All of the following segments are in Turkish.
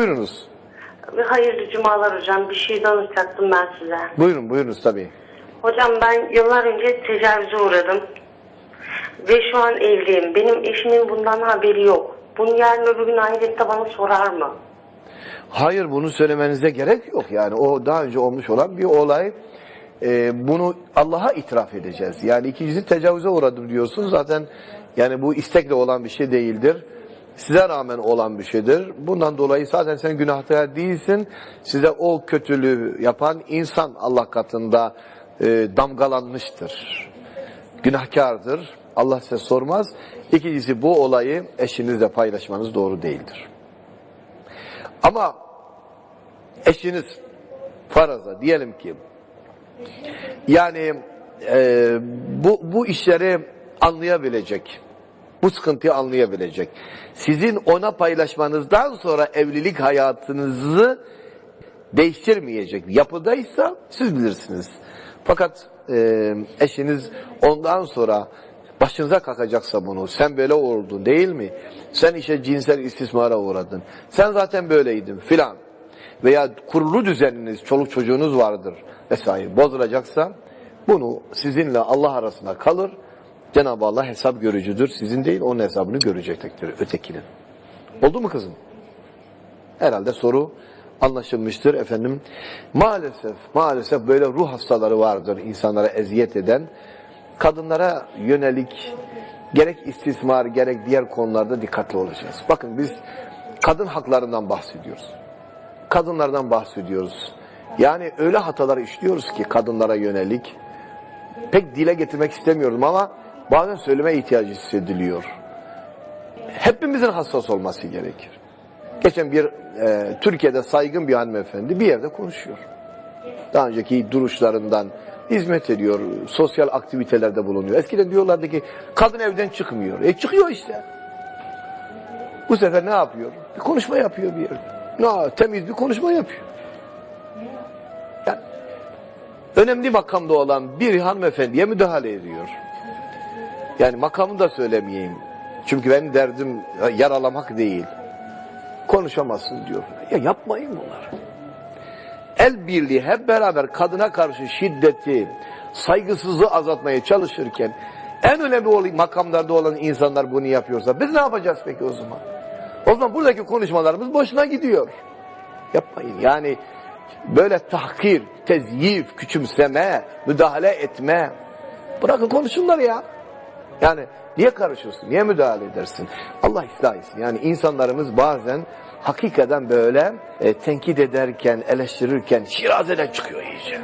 Buyurunuz. Hayırlı cumalar hocam. Bir şey danışacaktım ben size. Buyurun buyurunuz tabii. Hocam ben yıllar önce tecavüze uğradım. Ve şu an evliyim. Benim eşimin bundan haberi yok. Bunu yarın öbür gün ahirette bana sorar mı? Hayır bunu söylemenize gerek yok yani o daha önce olmuş olan bir olay. Ee, bunu Allah'a itiraf edeceğiz. Yani ikincisi tecavüze uğradım diyorsun zaten yani bu istekle olan bir şey değildir. Size rağmen olan bir şeydir. Bundan dolayı zaten sen günahkar değilsin. Size o kötülüğü yapan insan Allah katında e, damgalanmıştır. Günahkardır. Allah size sormaz. İkincisi bu olayı eşinizle paylaşmanız doğru değildir. Ama eşiniz faraza diyelim ki yani e, bu, bu işleri anlayabilecek, bu sıkıntıyı anlayabilecek. Sizin ona paylaşmanızdan sonra evlilik hayatınızı değiştirmeyecek yapıdaysa siz bilirsiniz. Fakat e, eşiniz ondan sonra başınıza kalkacaksa bunu, sen böyle oldun değil mi? Sen işe cinsel istismara uğradın. Sen zaten böyleydin filan. Veya kurulu düzeniniz, çoluk çocuğunuz vardır vesaire bozulacaksa bunu sizinle Allah arasında kalır. Cenab-ı Allah hesap görücüdür. Sizin değil onun hesabını görecektir ötekinin. Oldu mu kızım? Herhalde soru anlaşılmıştır efendim. Maalesef, maalesef böyle ruh hastaları vardır insanlara eziyet eden. Kadınlara yönelik gerek istismar gerek diğer konularda dikkatli olacağız. Bakın biz kadın haklarından bahsediyoruz. Kadınlardan bahsediyoruz. Yani öyle hatalar işliyoruz ki kadınlara yönelik. Pek dile getirmek istemiyorum ama bazen söyleme ihtiyacı hissediliyor. Hepimizin hassas olması gerekir. Geçen bir e, Türkiye'de saygın bir hanımefendi bir yerde konuşuyor. Daha önceki duruşlarından hizmet ediyor, sosyal aktivitelerde bulunuyor. Eskiden diyorlardı ki kadın evden çıkmıyor. E çıkıyor işte. Bu sefer ne yapıyor? Bir konuşma yapıyor bir yerde. Ne, temiz bir konuşma yapıyor. Yani, önemli makamda olan bir hanımefendiye müdahale ediyor. Yani makamı da söylemeyeyim. Çünkü benim derdim yaralamak değil. Konuşamazsın diyor. Ya yapmayın bunlar. El birliği hep beraber kadına karşı şiddeti, saygısızlığı azaltmaya çalışırken en önemli olan makamlarda olan insanlar bunu yapıyorsa biz ne yapacağız peki o zaman? O zaman buradaki konuşmalarımız boşuna gidiyor. Yapmayın. Yani böyle tahkir, tezyif, küçümseme, müdahale etme. Bırakın konuşsunlar ya. Yani niye karışıyorsun? Niye müdahale edersin? Allah ıslah etsin. Yani insanlarımız bazen hakikaten böyle e, tenkit ederken, eleştirirken şirazeden çıkıyor iyice.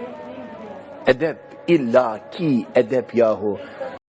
Edep, illaki edep yahu.